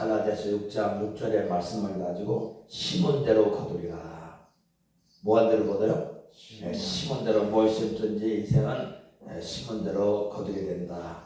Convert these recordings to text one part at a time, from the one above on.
갈라디아서 6장 6절의 말씀을 가지고 심은 대로 거두리라. 뭐한 대로 거둬요? 예, 심은 대로 뭘 심든지 인생은 예, 심은 대로 거두게 된다.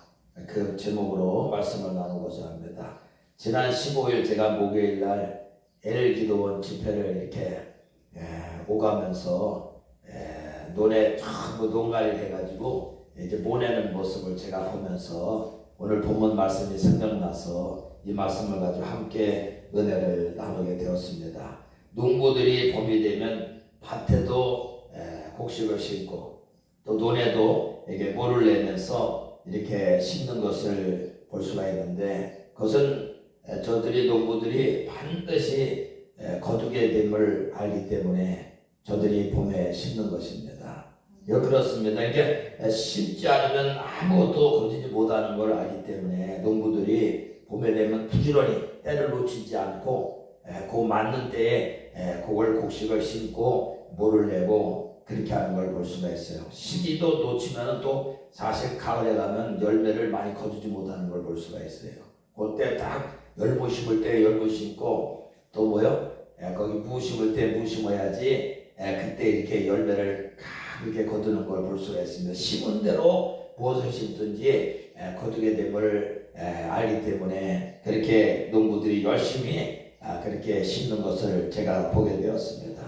그 제목으로 말씀을 나누고자 합니다. 지난 15일 제가 목요일 날 엘기도원 집회를 이렇게 예, 오가면서 예, 논에 전부 농가를 해가지고 이제 보내는 모습을 제가 보면서 오늘 본문 말씀이 생각나서 이 말씀을 가지고 함께 은혜를 나누게 되었습니다. 농부들이 봄이 되면 밭에도 에, 곡식을 심고 또 논에도 이게 모를 내면서 이렇게 심는 것을 볼 수가 있는데 그것은 에, 저들이 농부들이 반드시 에, 거두게 됨을 알기 때문에 저들이 봄에 심는 것입니다. 여 그렇습니다. 이게 심지 않으면 아무것도 거두지 못하는 걸 알기 때문에 농부들이 봄에 되면 부지런히 때를 놓치지 않고 에, 그 맞는 때에 에, 그걸 곡식을 심고 모를 내고 그렇게 하는 걸 볼 수가 있어요. 시기도 놓치면은 또 사실 가을에 가면 열매를 많이 거두지 못하는 걸 볼 수가 있어요. 그때 딱 열무 심을 때 열무 심고 또 뭐요? 에, 거기 무 심을 때 무 심어야지 에, 그때 이렇게 열매를 가르게 거두는 걸 볼 수가 있습니다. 심은 대로 무엇을 심든지 에, 거두게 됨을 에, 알기 때문에 그렇게 농부들이 열심히 아, 그렇게 심는 것을 제가 보게 되었습니다.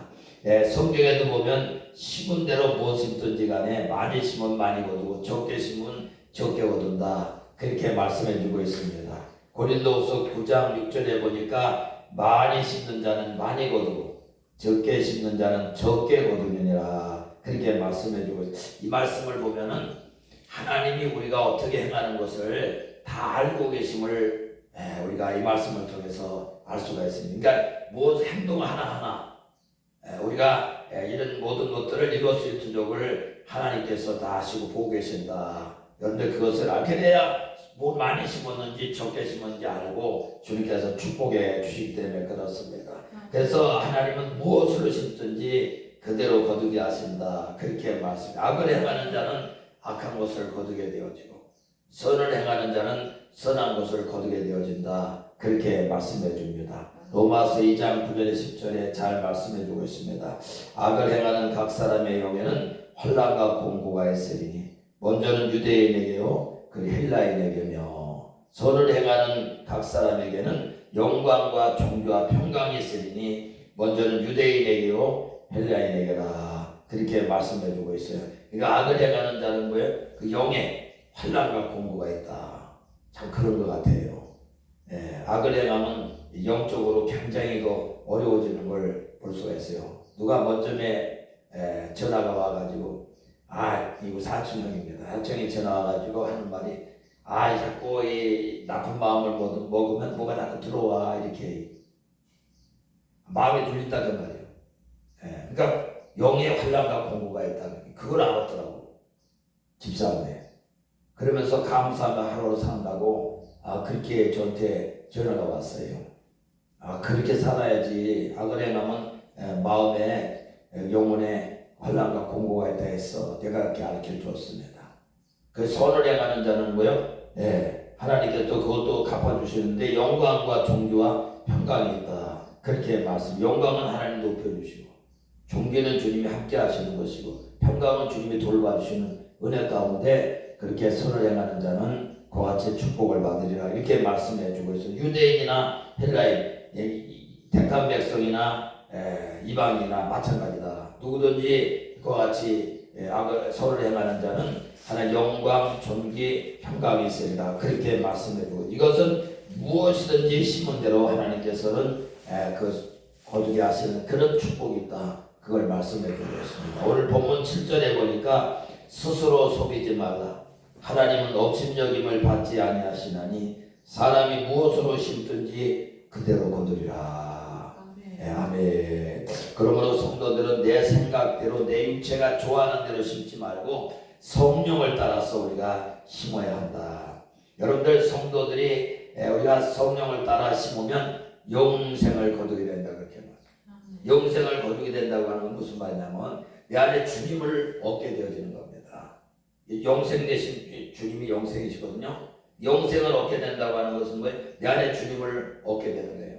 예, 성경에도 보면 심은 대로 무엇 심든지 간에 많이 심으면 많이 거두고 적게 심으면 적게 거둔다. 그렇게 말씀해 주고 있습니다. 고린도후서 9장 6절에 보니까 많이 심는 자는 많이 거두고 적게 심는 자는 적게 거두느니라. 그렇게 말씀해 주고. 이 말씀을 보면은 하나님이 우리가 어떻게 행하는 것을 다 알고 계심을 예, 우리가 이 말씀을 통해서 알 수가 있습니다. 그러니까 무엇 행동 하나하나 예, 우리가 예, 이런 모든 것들을 이룰 수 있도록을 하나님께서 다 아시고 보고 계신다. 그런데 그것을 알게 돼야 뭐 많이 심었는지 적게 심었는지 알고 주님께서 축복해 주시기 때문에 그렇습니다. 그래서 하나님은 무엇을 심든지 그대로 거두게 하신다. 그렇게 말씀. 악을 행하는 자는 악한 것을 거두게 되어지고 선을 행하는 자는 선한 것을 거두게 되어진다. 그렇게 말씀해 줍니다. 로마서 2장 9절에 10절에 잘 말씀해 주고 있습니다. 악을 행하는 각 사람의 영에는 혼란과 공고가 있으리니 먼저는 유대인에게요 그리고 헬라인에게며 선을 행하는 각 사람에게는 영광과 종교와 평강이 있으리니 먼저는 유대인에게요 헬라인에게라 그렇게 말씀해 주고 있어요. 그러니까 악을 행하는 자는 뭐예요? 그 영에 환란과 공고가 있다. 참 그런 것 같아요. 예, 악을 행하면 영적으로 굉장히 그 어려워지는 걸 볼 수가 있어요. 누가 먼저에 에, 전화가 와가지고 아 이거 사촌 형입니다. 사촌이 전화 와가지고 하는 말이 아 자꾸 이 나쁜 마음을 먹- 먹으면 뭐가 자꾸 들어와 이렇게 마음이 눌린다 그 말이에요. 예, 그러니까 영의 환란과 공고가 있다. 그걸 알았더라고 집사람에. 그러면서 감사하며 하루를 산다고 아 그렇게 저한테 전화가 왔어요. 아 그렇게 살아야지 악을 행하면 에, 마음에 에, 영혼에 환란과 공고가 있다 했어. 내가 그렇게 가르쳐 줬습니다. 그 선을 행하는 자는 뭐요? 예, 하나님께 또 그것도 갚아주시는데 영광과 종교와 평강이 있다. 그렇게 말씀. 영광은 하나님 높여주시고 종교는 주님이 함께 하시는 것이고 평강은 주님이 돌봐주시는 은혜 가운데 그렇게 선을 행하는 자는 그와 같이 축복을 받으리라 이렇게 말씀해 주고 있어요. 유대인이나 헬라인, 예, 이- 택한 백성이나 에, 이방이나 마찬가지다. 누구든지 그와 같이 예, 선을 행하는 자는 하나님 영광, 존귀, 평강이 있으리라 그렇게 말씀해 주고 이것은 무엇이든지 심은 대로 하나님께서는 에, 그 거두게 하시는 그런 축복이 있다. 그걸 말씀해 주고 있습니다. 오늘 본문 7절에 보니까 스스로 속이지 말라. 하나님은 업신여김을 받지 아니하시나니 사람이 무엇으로 심든지 그대로 거두리라. 네, 아멘. 그러므로 성도들은 내 생각대로 내 육체가 좋아하는 대로 심지 말고 성령을 따라서 우리가 심어야 한다. 여러분들 성도들이 에, 우리가 성령을 따라 심으면 영생을 거두게 된다 그렇게 말해요. 영생을 거두게 된다고 하는 건 무슨 말이냐면 내 안에 주님을 얻게 되어지는 겁니다. 이 영생 대신 주님이 영생이시거든요. 영생을 얻게 된다고 하는 것은 뭐예요? 내 안에 주님을 얻게 되는 거예요.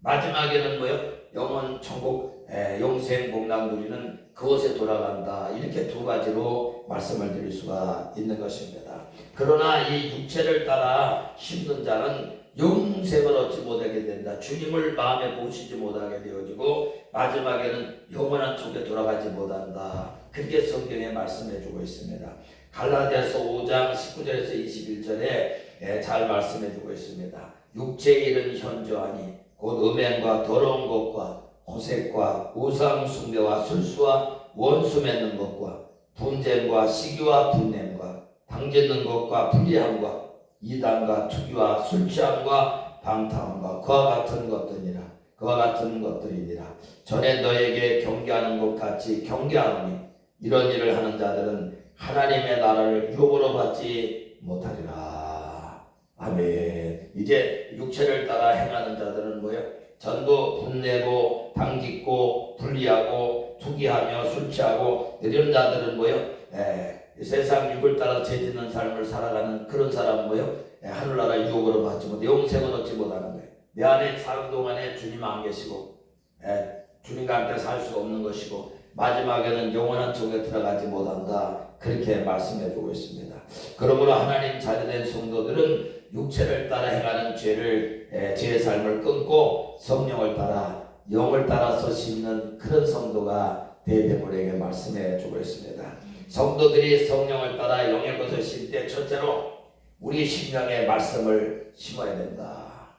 마지막에는 뭐예요? 영원 천국 에, 영생 복락 누리는 그곳에 돌아간다. 이렇게 두 가지로 말씀을 드릴 수가 있는 것입니다. 그러나 이 육체를 따라 힘든 자는 영생을 얻지 못하게 된다. 주님을 마음에 모시지 못하게 되어지고 마지막에는 영원한 쪽에 돌아가지 못한다. 그렇게 성경에 말씀해 주고 있습니다. 갈라디아서 5장 19절에서 21절에 예, 잘 말씀해 주고 있습니다. 육체의 일은 현저하니 곧 음행과 더러운 것과 호색과 우상 숭배와 술수와 원수 맺는 것과 분쟁과 시기와 분냄과 당짓는 것과 불리함과 이단과 투기와 술 취함과 방탕함과 그와 같은 것들이라 그와 같은 것들이니라 전에 너에게 경계하는 것 같이 경계하노니 이런 일을 하는 자들은 하나님의 나라를 유혹으로 받지 못하리라 아멘 이제 육체를 따라 행하는 자들은 뭐예요? 전부 분내고 당짓고 불리하고 투기하며 술 취하고 이런 자들은 뭐예요? 에, 세상 육을 따라 죄짓는 삶을 살아가는 그런 사람 뭐예요? 에, 하늘나라 유혹으로 받지 못해 영생을 얻지 못하는 거예요. 내 안에 사는 동안에 주님 안 계시고 에, 주님과 함께 살 수가 없는 것이고 마지막에는 영원한 쪽에 들어가지 못한다. 그렇게 말씀해 주고 있습니다. 그러므로 하나님 자녀된 성도들은 육체를 따라 행하는 죄를 에, 죄의 삶을 끊고 성령을 따라 영을 따라서 심는 그런 성도가 대대물에게 말씀해 주고 있습니다. 성도들이 성령을 따라 영의 것을 심때 첫째로 우리 심령에 말씀을 심어야 된다.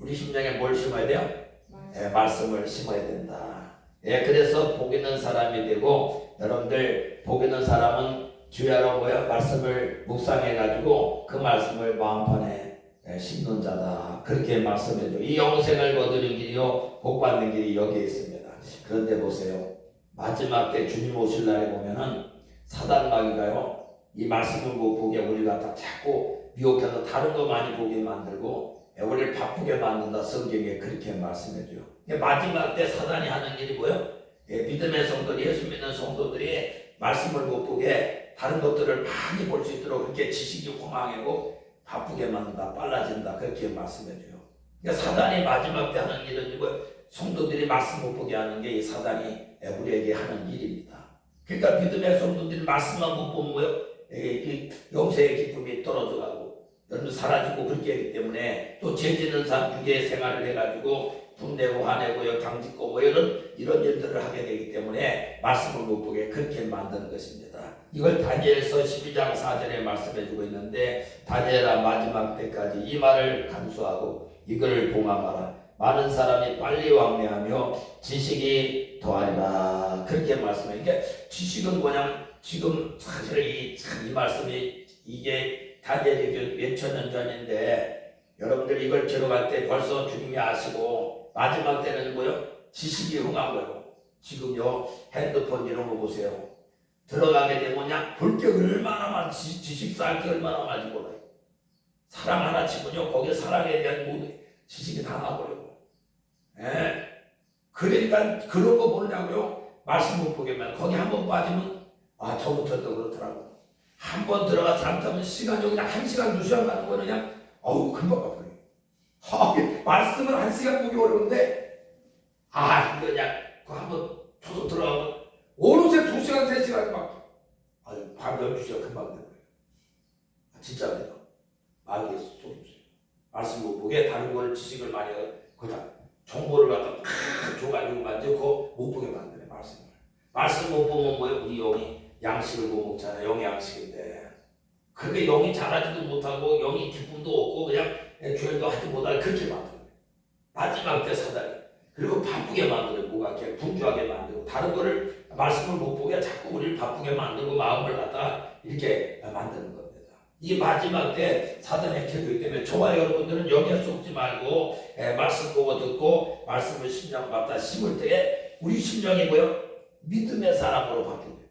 우리 심령에 뭘 심어야 돼요? 예, 말씀을 심어야 된다. 예, 그래서 복 있는 사람이 되고 여러분들 복 있는 사람은 주야로 뭐야 말씀을 묵상해 가지고 그 말씀을 마음판에 예, 심는 자다. 그렇게 말씀해 줘. 이 영생을 거두는 길이요 복 받는 길이 여기에 있습니다. 그런데 보세요. 마지막 때 주님 오실 날에 보면은 사단 마귀가요 이 말씀을 못 보게 우리가 다 자꾸 미혹해서 다른 거 많이 보게 만들고 우리를 바쁘게 만든다 성경에 그렇게 말씀해줘요. 마지막 때 사단이 하는 일이 뭐요? 예, 믿음의 성도들, 예수 믿는 성도들이 말씀을 못 보게 다른 것들을 많이 볼 수 있도록 그렇게 지식이 공황하고 바쁘게 만든다, 빨라진다 그렇게 말씀해줘요. 그러니까 사단이 마지막 때 하는 일은 이거 성도들이 말씀 못 보게 하는 게 이 사단이 우리에게 하는 일입니다. 그러니까 믿음의 성도들이 말씀만 못 보면 뭐요? 이 영세의 기쁨이 떨어져가고 여러분 사라지고 그렇게 하기 때문에 또 죄지는 삶 유괴 생활을 해가지고 분내고 화내고 당짓고 뭐 이런 이런 일들을 하게 되기 때문에 말씀을 못 보게 그렇게 만드는 것입니다. 이걸 다니엘서 12장 4절에 말씀해주고 있는데 다니엘아 마지막 때까지 이 말을 간수하고 이거를 봉함하라. 많은 사람이 빨리 왕래하며 지식이 더하리라. 그렇게 말씀해. 이게 지식은 뭐냐면 지금 사실 이, 참이 말씀이 이게 다니엘이 몇천 년 전인데 여러분들 이걸 기록할 때 벌써 주님이 아시고 마지막 때는 뭐요? 지식이 거예요. 지금요 핸드폰 이런 거 보세요. 들어가게 되면 볼게 얼마나 많 지 지식 쌓게 얼마나 많이 몰라요. 사랑 하나 치면요 거기에 사랑에 대한 모든 지식이 다 나버려요. 예. 그러니까 그런 거 보려고요 말씀 못 보게만 거기 한 번 빠지면 아 저부터도 그렇더라고. 한 번 들어가 잘못하면 시간이 그냥 한 시간 두 시간 가는 거는 그냥 어우 금방 아, 말씀을 한 시간 보기 어려운데 아 이거 그냥 그한번 초소 들어가면 어느새 두 시간 세 시간 막 아유 밤 12시가 금방 되는 거예요. 아, 진짜입니다. 마귀의 소리죠. 말씀 못 보게 다른 걸 지식을 많이 그다 정보를 갖다 팍 줘가지고 만들고 못 보게 만드네 말씀을. 말씀 못 보면 뭐예요? 우리 영이 양식을 못 먹잖아요. 영의 양식인데. 그게 영이 잘하지도 못하고 영이 기쁨도 없고 그냥 죄도 하지 못할 그렇게 만드는 마지막 때 사다리. 그리고 바쁘게 만드는 뭐가 이렇게 분주하게 만들고 다른 거를 말씀을 못 보게 자꾸 우리를 바쁘게 만들고 마음을 갖다 이렇게 만드는 겁니다. 이 마지막 때 사단의 켜기 때문에 저와 여러분들은 여기에 속지 말고 예, 말씀 보고 듣고 말씀을 심령 갖다 심을 때에 우리 심령이 뭐요? 믿음의 사람으로 바뀝니다.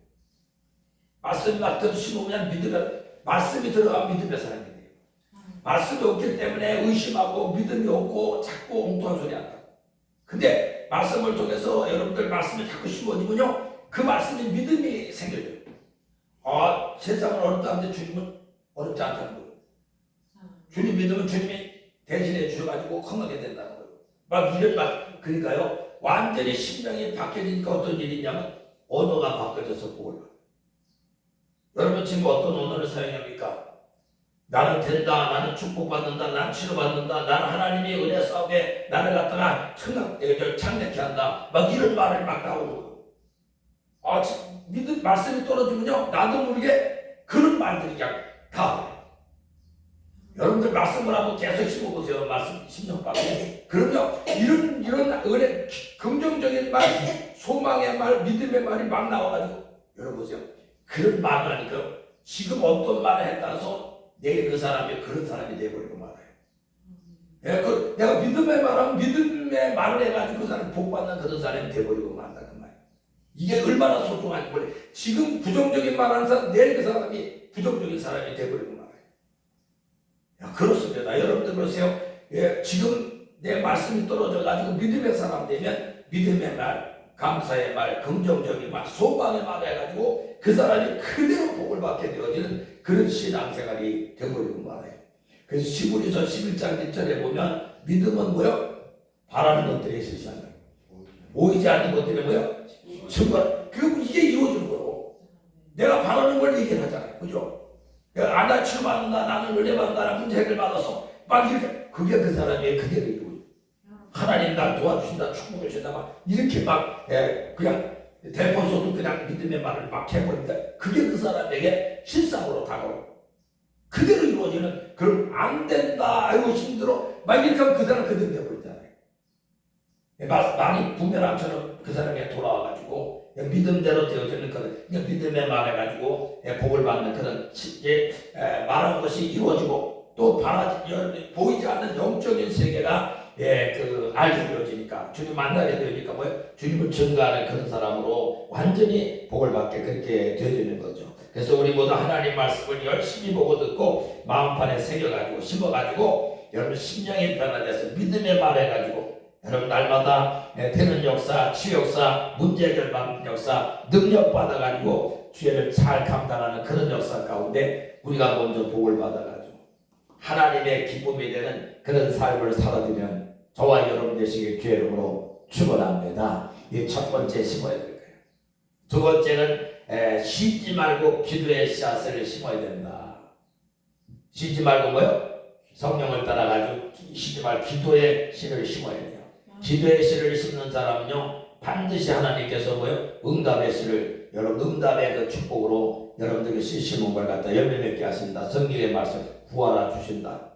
말씀 같은 심으면 믿음의 말씀이 들어가면 믿음의 사람이 말씀이 없기 때문에 의심하고 믿음이 없고 자꾸 엉뚱한 소리 한다. 근데 말씀을 통해서 여러분들 말씀을 자꾸 심어지면요 그 말씀이 믿음이 생겨져요. 아 세상은 어렵다는데 주님은 어렵지 않다는 거예요. 주님 믿으면 주님이 대신해 주셔가지고 건강하게 된다는 거예요. 막 이런 막 그러니까요. 완전히 심령이 바뀌어지니까 어떤 일이 있냐면 언어가 바뀌어져서 받아요. 여러분 지금 어떤 언어를 사용합니까? 나는 된다, 나는 축복받는다, 나는 치료받는다, 나는 하나님의 은혜 싸움에 나를 갖다가 청각, 창백케 한다. 막 이런 말을 막 거예요. 아, 지- 믿음, 말씀이 떨어지면요, 나도 모르게 그런 말들이 그냥 다. 여러분들 말씀을 한번 계속 심어보세요. 말씀 10년 밤에. 그러면 이런, 이런 은혜, 긍정적인 말, 소망의 말, 믿음의 말이 막 나와가지고, 여러분 보세요. 그런 말을 하니까 지금 어떤 말을 했다서 내일 그 사람이 그런 사람이 돼버리고 말아요. 예, 그 내가 믿음의 말하면 믿음의 말을 해가지고 그 사람 복 받는 그런 사람이 돼버리고 만다 그 말. 이게 얼마나 소중한지 몰래. 지금 부정적인 말하는 사람 내일 그 사람이 부정적인 사람이 돼버리고 말아요. 야, 그렇습니다. 여러분들 보세요. 예, 지금 내 말씀이 떨어져가지고 믿음의 사람 되면 믿음의 말, 감사의 말, 긍정적인 말, 소망의 말 해가지고 그 사람이 그대로 복을 받게 되어지는 그런 신앙생활이 되버리고 말아요. 그래서 시부리서 11장 1절에 보면 믿음은 뭐요? 바라는 있으시 거예요. 보이지 않는 것들이 뭐요? 증거. 그 이게 이루어지는 거예요. 내가 바라는 걸 얘기를 하잖아요. 그죠? 아나 치료받는다, 나는 은혜 받는다, 나 문제 해결받아서 막 이렇게 그게 그 사람의 그대로 이루어져. 하나님 날 도와주신다, 축복해 주신다, 막 이렇게 막 예, 그냥 대포소도 그냥 믿음의 말을 막 해버린다. 그게 그 사람에게 실상으로 다가오고 그대로 이루어지는 그럼 안 된다, 아이고 힘들어, 막 이렇게 하면 그 사람 그대로 돼버리잖아요. 예, 마- 많이 부메랑처럼 그 사람에게 돌아와가지고 예, 믿음대로 되어지는 그런 예, 믿음의 말해가지고 예, 복을 받는 그런 시- 예, 에, 말하는 것이 이루어지고 또 바라지 여- 보이지 않는 영적인 세계가 예, 그 알게 되어지니까 주님 만나게 되니까 뭐예요? 주님을 증거하는 그런 사람으로 완전히 복을 받게 그렇게 되어지는 거죠. 그래서 우리 모두 하나님 말씀을 열심히 보고 듣고 마음판에 새겨가지고 심어가지고 여러분 심령이 변화돼서 믿음의 말해가지고 여러분 날마다 예, 되는 역사, 치유 역사, 문제 해결 받는 역사, 능력 받아가지고 죄를 잘 감당하는 그런 역사 가운데 우리가 먼저 복을 받아가지고 하나님의 기쁨이 되는 그런 삶을 살아들면 저와 여러분 되시길 주의 이름으로 축원합니다. 이 첫 번째 심어야 될 거예요. 두 번째는 에, 쉬지 말고 기도의 씨앗을 심어야 된다. 쉬지 말고 뭐요? 성령을 따라가지고 쉬지 말고 기도의 씨를 심어야 돼요. 기도의 씨를 심는 사람은요 반드시 하나님께서 뭐요? 응답의 씨를 여러분 응답의 그 축복으로 여러분들에게 씨 심은 걸 갖다 열매 맺게 하신다. 성경의 말씀 구하라 주신다.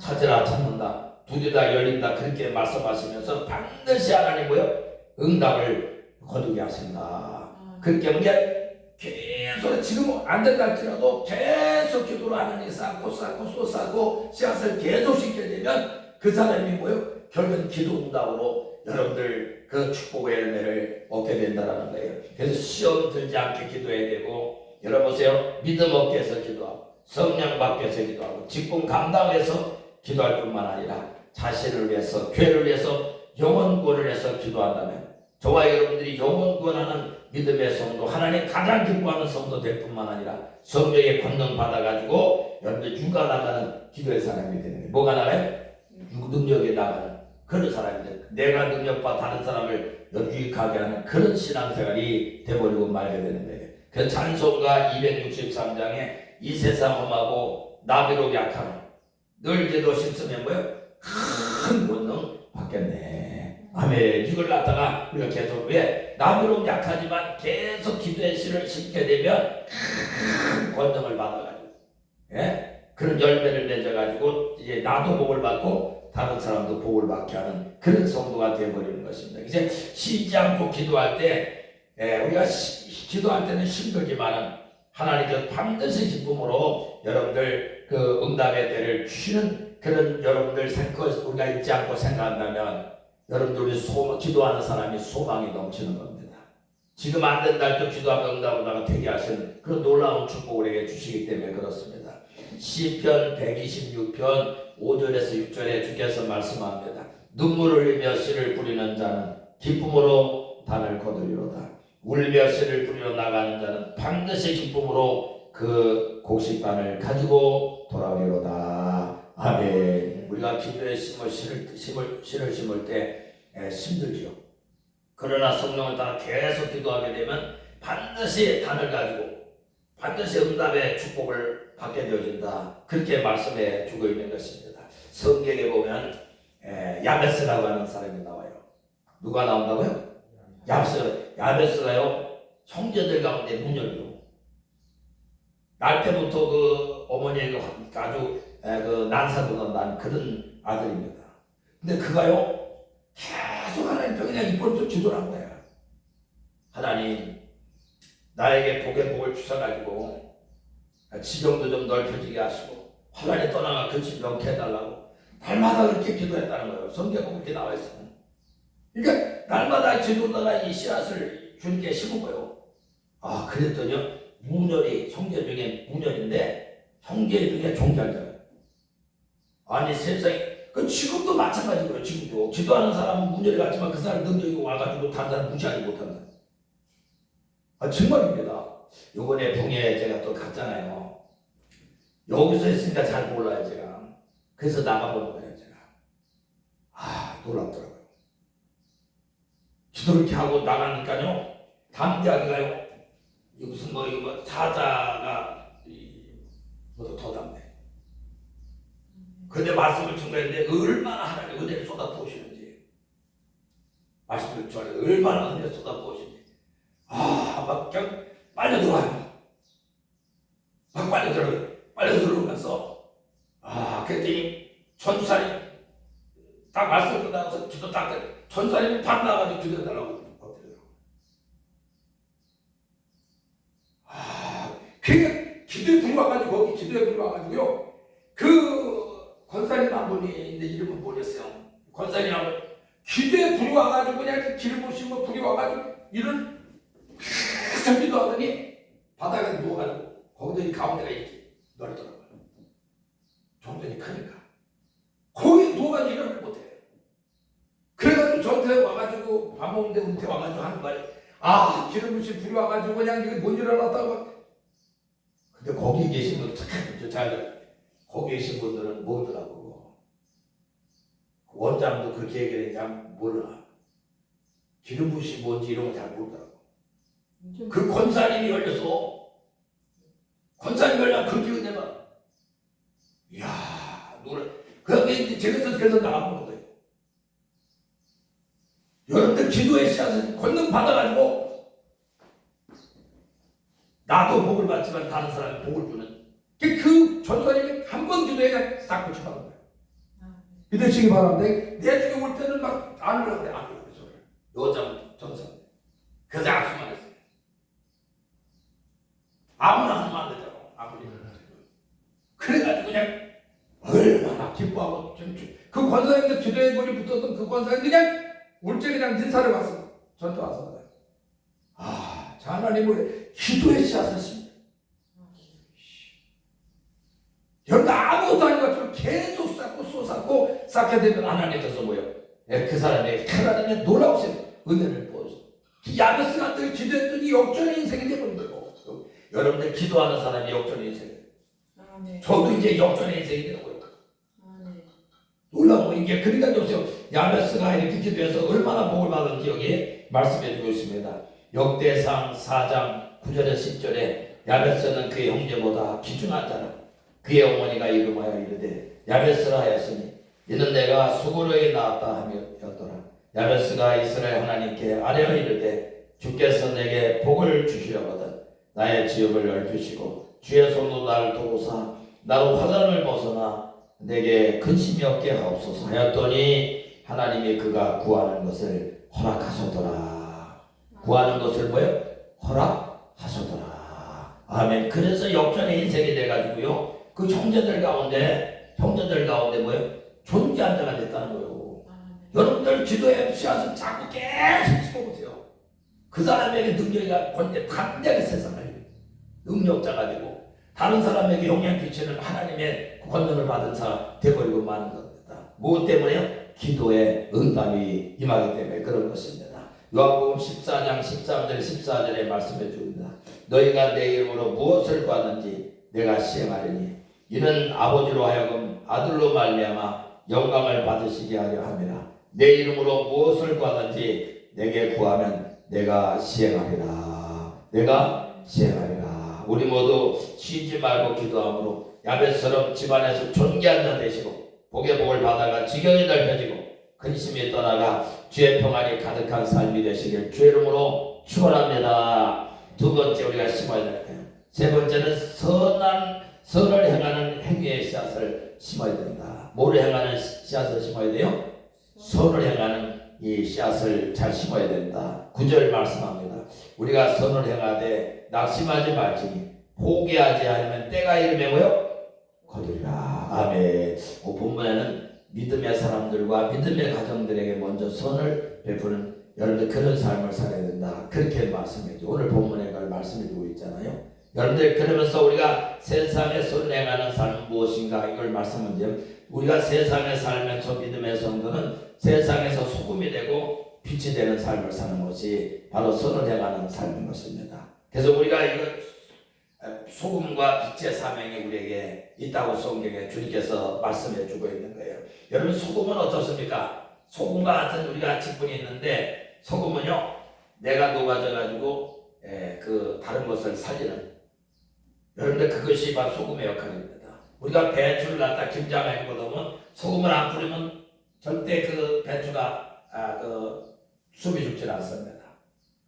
찾으라 찾는다. 두드다 열린다. 그렇게 말씀하시면서 반드시 하나님 뭐요? 응답을 거두게 하신다. 그렇게 하면 계속 지금 안 된다 할지라도 계속 기도를 하나님 쌓고 쌓고 또 쌓고 씨앗을 계속 심게 되면 그 사람이 뭐요? 결국은 기도 응답으로 여러분들 그 축복의 열매를 얻게 된다라는 거예요. 그래서 시험 들지 않게 기도해야 되고 여러분 보세요. 믿음 얻기 위해서 기도하고 성령 위해서 기도하고 직분 감당해서 기도할 뿐만 아니라 자신을 위해서 교회를 위해서 영원 구원을 위해서 기도한다면 저와 여러분들이 영원 구원하는 믿음의 성도 하나님 가장 기뻐하는 성도 될 뿐만 아니라 성령의 권능 받아가지고 여러분들 육아 나가는 기도의 사람이 되는 거예요. 뭐가 나가요? 육 능력에 나가는 그런 사람이 돼. 내가 능력과 다른 사람을 유익하게 하는 그런 신앙생활이 돼버리고 말게 되는 거예요. 그 찬송가 263장에 이 세상 험하고 나비로 약하노 늘 기도 심으면 뭐요? 큰 권능 받겠네. 아멘. 이걸 갖다가 우리가 계속 왜 나비로 약하지만 계속 기도의 씨를 심게 되면 큰 권능을 받아가지고 예? 그런 열매를 맺어가지고 이제 나도 복을 받고 다른 사람도 복을 받게 하는 그런 성도가 되어버리는 것입니다. 이제 쉬지 않고 기도할 때 예, 우리가 시- 기도할 때는 힘들지만은 하나님께서 반드시 기쁨으로 여러분들 그 응답의 때를 주시는 그런 여러분들 생각 우리가 잊지 않고 생각한다면 여러분들이 소망, 기도하는 사람이 소망이 넘치는 겁니다. 지금 안 된다 할때 기도하면 응답을 되게 하시는 그런 놀라운 축복을 우리에게 주시기 때문에 그렇습니다. 시편 126편 5절에서 6절에 주께서 말씀합니다. 눈물을 흘리며 씨를 뿌리는 자는 기쁨으로 단을 거두리로다. 울며 씨를 뿌리러 나가는 자는 반드시 기쁨으로 그 곡식단을 가지고 돌아오리로다. 아멘. 우리가 기도에 심을 심을 심을 씨를 심을 때 에, 힘들죠. 그러나 성령을 따라 계속 기도하게 되면 반드시 단을 가지고 반드시 응답의 축복을 받게 되어진다. 그렇게 말씀해 주고 있는 것입니다. 성경에 보면 에, 야베스라고 하는 사람이 나와요. 누가 나온다고요? 야베스, 야베스가요 형제들 가운데 문열이요. 날 때부터 그 어머니가 아주 에, 그 난사도가 난 그런 아들입니다. 근데 그가요 계속 하나님 께 그냥 이번도 기도를 한 거야. 하나님 나에게 복의 복을 주셔가지고 지경도 좀 넓혀지게 하시고 환란이 떠나가 근심 명케 해달라고 날마다 그렇게 기도했다는 거예요. 성경에 그렇게 나와 있어요. 그러니까 날마다 기도다가 이 씨앗을 주님께 심은 거예요. 아 그랬더니요 무녀이 형제 중에 무녀인데 형제 중에 종자잖 아니 세상에 그 지금도 마찬가지고요. 지금도 기도하는 사람은 무녀이 같지만 그 사람 능력이 와가지고 다른 무시하지 못한다. 아 정말입니다. 요번에 봉에 제가 또 갔잖아요. 여기서 했으니까 잘 몰라요 제가. 그래서 나가보는 거예요 제가. 아 놀랍더라고요. 기도를 이렇게 하고 나가니까요. 담대하게 가요. 이 무슨 뭐 이거 뭐 사자가 이 뭐도 더 담대. 근데 말씀을 전가했는데 얼마나 하나님 은혜를 쏟아부으시는지 말씀을 전해 얼마나 은혜를 쏟아부으시는지 아막 그냥 빨려 들어와요. 막 빨려 들어 빨려 들어오면서 아 그랬더니 전사님 딱 말씀 끝나고서 기도 딱 돼. 전사님이 밥 나가지고 기도해달라고. 아 그게 기도에 불러와가지고 거기 기도에 불러와가지고요 그 권사님 한 분이 있는데 이름은 모르겠어요. 권사님 한 분. 기도에 불이 와가지고 그냥 부신 거 불이 와가지고 이런 계속 기도하더니 바닥에 누워가지고 거기도 이 가운데가 이렇게 넓더라고요. 종전이 크니까. 거기 누워가지고 일어나를 못해. 그래가지고 저한테 와가지고 밥 먹는데 우리한테 와가지고 하는 말이 아 기름 부신 불이 와가지고 그냥 이게 못 일어났다고. 근데 거기 계신 분들 참 잘. 거기 계신 분들은 모르더라고. 원장도 그렇게 얘기했냐 몰라. 기름 부시 뭔지 이런 거 잘 모르더라고. 그 권사님이 열려서 권사님 열려 그렇게 은혜가 이야 노래 그게 이제 제가 그래서 나가보는 거예요. 여러분들 기도의 씨앗을 권능 받아가지고 나도 복을 받지만 다른 사람이 복을 주는 그 전사님이 한번 기도에 그냥 싹 고쳐가는 거예요. 믿으시기 바랍니다. 내 중에 올 때는 막안 하려고 그래. 안 그래. 여자 전사. 그래서 악수만 했어요. 아무나 하면 안 되잖아. 아무리. 그래가지고 그냥 얼마나 기뻐하고 좀- 그 권사님들 기도의 물이 붙었던 그 권사님 그냥 울제 그냥 인사를 왔어. 전도 와서. 아, 자 하나님을 기도의 씨앗을 심 여러분 아무것도 아닌 것처럼 계속 쌓고 쏟았고 쌓게 되면 하나님께서 뭐요? 예, 그 사람에게 하나님의 놀라우신 은혜를 보여줘. 야베스 같은 기도했더니 역전의 인생이 되버린 거예요. 여러분들 기도하는 사람이 역전의 인생. 아멘. 저도 이제 역전의 인생이 되는 거예요. 아멘. 놀라운 거 이게 그러니까 요새 야베스가 이렇게 기도해서 얼마나 복을 받은지 여기 말씀해 주고 있습니다. 역대상 4장 9절에 10절에 야베스는 그의 형제보다 귀중한 자라 그의 어머니가 이름하여 이르되 야베스라 하였으니 이는 내가 수고로에 나왔다 하며였더라. 야베스가 이스라엘 하나님께 아뢰어 이르되 주께서 내게 복을 주시려거든 나의 지역을 넓히시고 주의 손으로 나를 도우사 나로 화단을 벗어나 내게 근심이 없게 하옵소서 하였더니 하나님이 그가 구하는 것을 허락하셨더라. 구하는 것을 뭐요? 허락하셨더라. 아멘. 그래서 역전의 인생이 돼가지고요. 그 형제들 가운데 형제들 가운데 뭐요? 존재한 자가 됐다는 거예요 아멘. 여러분들 기도의 씨앗을 자꾸 계속 심어보세요 그 사람에게 능력이 건데 반대하게 세상을 능력자 가지고 다른 사람에게 영향 끼치는 하나님의 권능을 받은 자 되버리고 마는 겁니다. 무엇 때문에요? 기도의 응답이 임하기 때문에 그런 것입니다. 요한복음 14장 13절 14절에 말씀해 줍니다. 너희가 내 이름으로 무엇을 구하든지 내가 시행하리니 이는 아버지로 하여금 아들로 말미암아 영광을 받으시게 하려 함이라 내 이름으로 무엇을 구하든지 내게 구하면 내가 시행하리라 내가 시행하리라 우리 모두 쉬지 말고 기도함으로 야벳처럼 집안에서 존귀한 자 되시고 복의 복을 받아가 지경이 넓혀지고 근심이 떠나가 주의 평안이 가득한 삶이 되시길 주의 이름으로 축원합니다. 두 번째 우리가 심어야 될 거예요. 세 번째는 선한 선을 행하는 행위의 씨앗을 심어야 된다. 뭐를 행하는 씨앗을 심어야 돼요? 선을 행하는 이 씨앗을 잘 심어야 된다. 구절 말씀합니다. 우리가 선을 행하되 낙심하지 말지니 포기하지 않으면 때가 이르면 뭐요? 거두리라. 아멘. 그 본문에는 믿음의 사람들과 믿음의 가정들에게 먼저 선을 베푸는 여러분들 그런 삶을 살아야 된다. 그렇게 말씀해줘. 오늘 본문에 그걸 말씀해주고 있잖아요. 여러분들 그러면서 우리가 세상에 선행하는 삶은 무엇인가 이걸 말씀드리면 우리가 세상에 살면서 믿음의 성도는 세상에서 소금이 되고 빛이 되는 삶을 사는 것이 바로 행하는 삶인 것입니다. 그래서 우리가 이거 소금과 빛의 사명이 우리에게 있다고 성경에 주님께서 말씀해 주고 있는 거예요. 여러분 소금은 어떻습니까? 소금과 같은 우리가 직분이 있는데 소금은요 내가 녹아져 가지고 그 다른 것을 살리는 여러분들 그것이 바로 소금의 역할입니다. 우리가 배추를 갖다 김장에 먹으면 소금을 안 뿌리면 절대 그 배추가 아, 그 숨이 죽질 않습니다.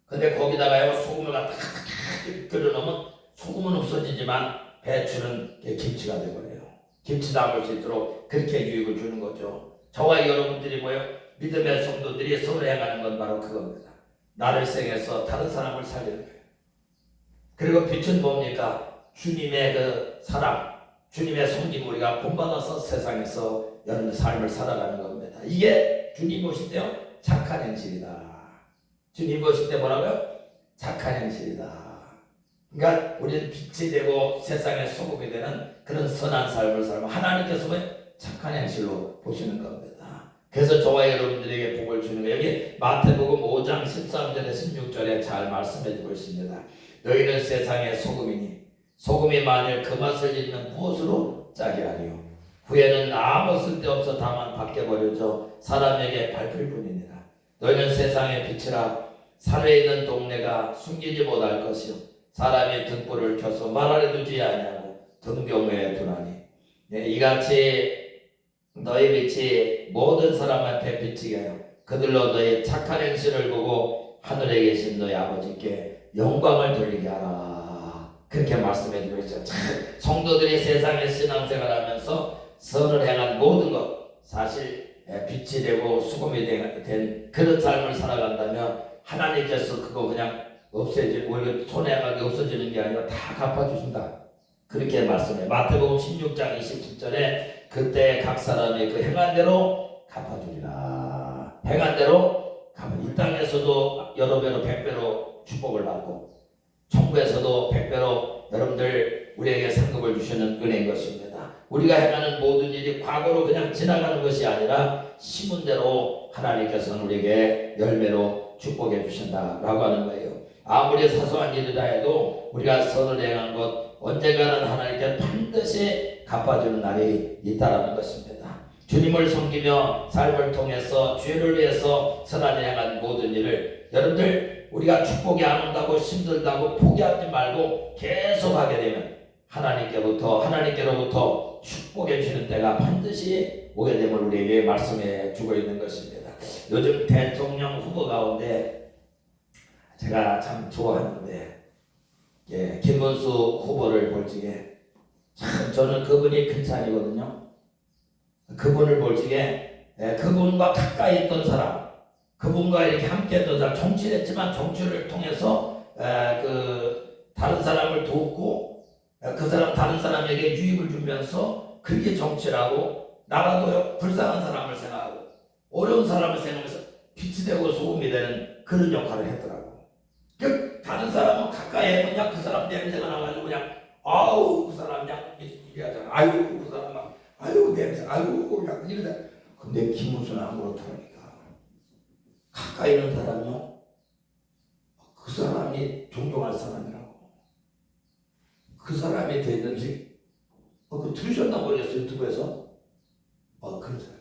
근데 거기다가요 소금을 갖다 끓여 놓으면 소금은 없어지지만 배추는 김치가 되버려요. 김치 담을 수 있도록 그렇게 유익을 주는 거죠. 저와 여러분들이 뭐요? 믿음의 성도들이 서로 행하는 건 바로 그겁니다. 나를 생해서 다른 사람을 살리는 거예요. 그리고 빛은 뭡니까? 주님의 그 사랑, 주님의 성김 우리가 본받아서 세상에서 여러분 삶을 살아가는 겁니다. 이게 주님 보실 때요 착한 행실이다. 주님 보실 때 뭐라고요? 착한 행실이다. 그러니까 우리는 빛이 되고 세상의 소금이 되는 그런 선한 삶을 살면 하나님께서 왜 착한 행실로 보시는 겁니다. 그래서 저와 여러분들에게 복을 주는 거예요. 여기 마태복음 5장 13절에 16절에 잘 말씀해 주고 있습니다. 너희는 세상의 소금이니 소금이 만일 그 맛을 잃으면 무엇으로 짜게 하리요? 후에는 아무 쓸데없어 다만 밖에 버려져 사람에게 밟힐 뿐이니라. 너희는 세상의 빛이라 산에 있는 동네가 숨기지 못할 것이요. 사람이 등불을 켜서 말 아래 두지 아니하고 등병에 두나니 네, 이같이 너희 빛이 모든 사람한테 비치게 하여 그들로 너희 착한 행실을 보고 하늘에 계신 너희 아버지께 영광을 돌리게 하라 그렇게 말씀해 주고 있죠 참, 성도들이 세상에 신앙생활 하면서 선을 행한 모든 것 사실 빛이 되고 수금이 된 그런 삶을 살아간다면 하나님께서 그거 그냥 없애지 오히려 손해가게 없어지는 게 아니라 다 갚아주신다. 그렇게 말씀해. 마태복음 16장 27절에 그때 각 사람이 그 행한 대로 갚아주리라. 행한 대로 갚아. 이 땅에서도 여러 배로 백 배로 축복을 받고 천국에서도 백 배로 여러분들 우리에게 상급을 주시는 은혜인 것입니다. 우리가 행하는 모든 일이 과거로 그냥 지나가는 것이 아니라 심은 대로 하나님께서는 우리에게 열매로 축복해 주신다라고 하는 거예요. 아무리 사소한 일이라 해도 우리가 선을 행한 것 언젠가는 하나님께 반드시 갚아주는 날이 있다라는 것입니다. 주님을 섬기며 삶을 통해서 죄를 위해서 선한 행한 모든 일을 여러분들 우리가 축복이 안 온다고 힘들다고 포기하지 말고 계속하게 되면 하나님께부터 하나님께로부터 축복해 주시는 때가 반드시 오게 됨을 우리에게 말씀해 주고 있는 것입니다. 요즘 대통령 후보 가운데 제가 참 좋아하는데 예, 김문수 후보를 볼 적에 참 저는 그분이 큰 찬이거든요. 그분을 볼 적에 예, 그분과 가까이 있던 사람, 그분과 이렇게 함께 했던 사람, 정치를 했지만 정치를 통해서 에, 그 다른 사람을 돕고 에, 그 사람 다른 사람에게 유익을 주면서 그렇게 정치를 하고 나라도 불쌍한 사람을 생각하고 어려운 사람을 생각해서 빛이 되고 소금이 되는 그런 역할을 했더라고. 그 다른 사람은 가까이 해보냐 그 사람 냄새가 나가지고 그냥 아우 그 사람 그냥 이래하잖아. 아유 그 사람 막 아유 냄새 아유 그냥 이러다. 근데 김우수는 안 그렇다니까. 가까이 있는 사람이요. 그 사람이 존경할 사람이라고. 그 사람이 되든지 어, 그 들으셨나 모르겠어요 유튜브에서 어 그런 사람.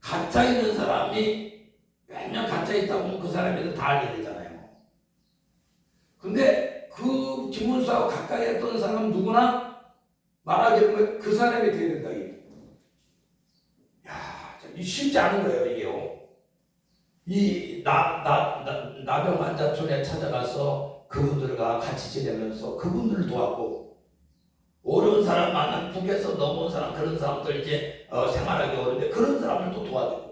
가짜 있는 사람이 맨날 가짜 있다 보면 그 사람에 다 알게 되잖아요. 근데 그 김문수하고 가까이 했던 사람 누구나 말하기 되면 그 사람이 돼야 된다. 이게. 야, 이 쉽지 않은 거예요, 이게요. 이, 나, 나, 나, 나병 환자촌에 찾아가서 그분들과 같이 지내면서 그분들을 도왔고, 어려운 사람 만난 북에서 넘어온 사람, 그런 사람들 이제 어, 생활하기 어려운데 그런 사람들도 도와주고,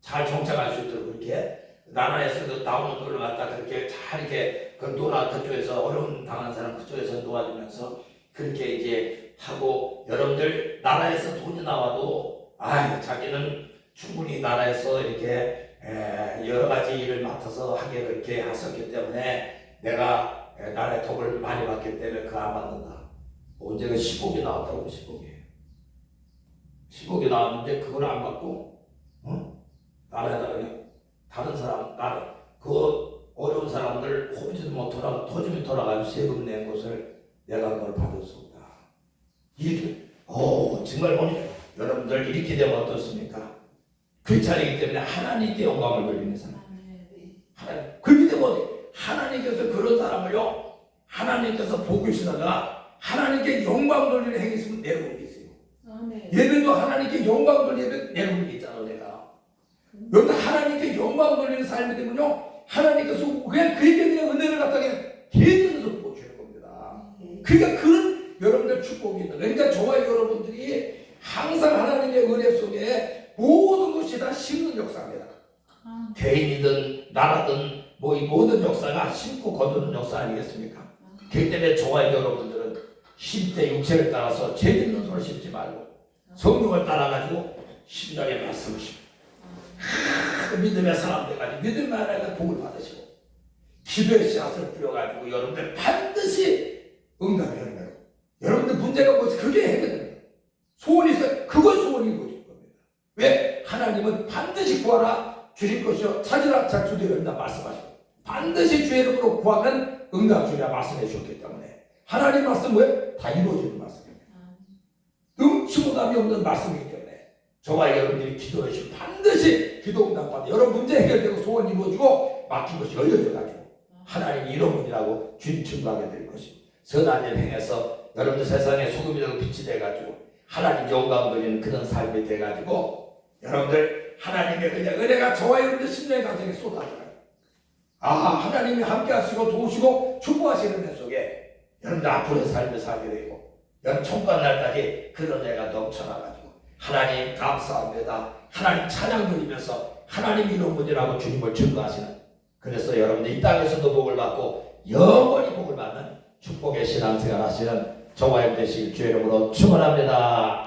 잘 정착할 수 있도록 그렇게 나라에서도 나오는 걸로 갖다 그렇게 잘 이렇게 그 노라 그쪽에서 어려운 당한 사람 그쪽에서 도와주면서 그렇게 이제 하고 여러분들 나라에서 돈이 나와도 아 자기는 충분히 나라에서 이렇게 에, 여러 가지 일을 맡아서 하게 그렇게 했었기 때문에 내가 에, 나라의 덕을 많이 받기 때문에 그거 안 받는다. 언제가 10억이 나왔다고 10억이 10억이 나왔는데 그걸 안 받고 어? 나라에다 그냥 다른 사람 나라 그 어려운 사람들 호비도 못 돌아 토지면 돌아가지고 세금 낸 것을 내가 그걸 받을 수 없다. 이렇게 오 정말 보니 여러분들 이렇게 되면 어떻습니까? 그 자리이기 때문에 하나님께 영광을 돌리는 사람. 아멘. 하나님 그렇게 되면 어디? 하나님께서 그런 사람을요 하나님께서 보고 계시다가 하나님께 영광 돌리는 행위 있으면 내려오는 게 있어요. 아멘. 예배도 하나님께 영광 돌리면 내려오는 게 있잖아 내가. 여러분 하나님께 영광 돌리는 삶이 되면요 하나님께서 그냥 그에게 그냥 은혜를 갖다가 계속해서 부어주는 겁니다. 그러니까 그런 여러분들 축복이 있다. 그러니까 저와 여러분들이 항상 하나님의 은혜 속에 모든 것이 다 심는 역사입니다. 아멘. 개인이든 나라든 뭐 이 모든 역사가 심고 거두는 역사 아니겠습니까? 그렇기 때문에 저와 여러분들은 심때 육체를 따라서 죄 짓는 손을 심지 말고 성령을 따라가지고 심장의 말씀을 심고 그 믿음의 사람 돼가지고 믿음의 하나님의 복을 받으시고 기도의 씨앗을 뿌려가지고 여러분들 반드시 응답이 열매로 여러분들 문제가 뭐지? 그게 해결됩니다. 소원이 있어요. 그걸 소원이 이루어질 겁니다 왜? 하나님은 반드시 구하라. 주실 것이요 찾으라. 자주되어 된다. 말씀하시고. 반드시 주의 이름으로 구하면 응답 주리라 말씀해 주셨기 때문에. 하나님 말씀 뭐예요? 다 이루어지는 말씀입니다. 응치보담이 없는 말씀이기 때문에. 저와 여러분들이 기도하시면 반드시 기도 응답 받아. 여러 문제 해결되고 소원 이루어지고 막힌 것이 열려져 가지고 하나님이 이런 분이라고 주님 증거하게 될 것이 선한 일 행해서 여러분들 세상에 소금이 되고 빛이 돼가지고 하나님 영광 돌리는 그런 삶이 돼가지고 여러분들 하나님의 그냥 은혜가 저와 여러분들 신뢰 가정에 쏟아져요 아 하나님이 함께 하시고 도우시고 축복하시는 은혜 속에 여러분들 앞으로 삶을 살게 되고 여러분 총관 날까지 그런 애가 넘쳐나가지고 하나님 감사합니다. 하나님 찬양 드리면서 하나님 이런 분이라고 주님을 증거하시는 그래서 여러분들 이 땅에서도 복을 받고 영원히 복을 받는 축복의 신앙생활 하시는 저와 여 되시길 주의 이름으로 축원합니다.